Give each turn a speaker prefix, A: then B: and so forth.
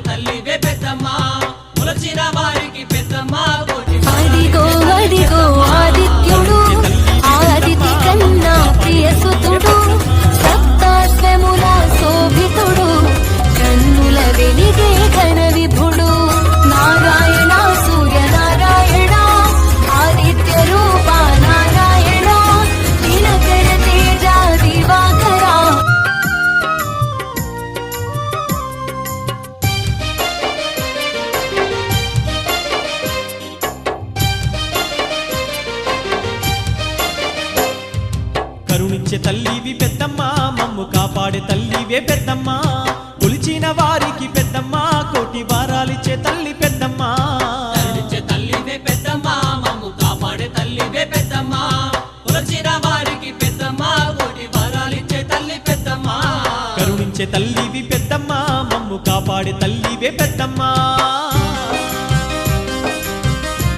A: తల్లివే పెద్దమ్మా.
B: ములచిన వారి
C: కరుణించే తల్లివి పెద్దమ్మ మమ్ము కాపాడే తల్లివే పెద్దమ్మ. కొలిచిన వారికి పెద్దమ్మ కోటి వారాలిచ్చే తల్లి పెద్దమ్మ.
A: తల్లివే పెద్దమ్మ మమ్ము కాపాడే తల్లివే పెద్దమ్మ. కొలచిన వారికి పెద్దమ్మ కోటి వరాలిచ్చే తల్లి పెద్దమ్మ.
C: కరుణించే తల్లివి పెద్దమ్మ మమ్ము కాపాడే తల్లివే పెద్దమ్మ.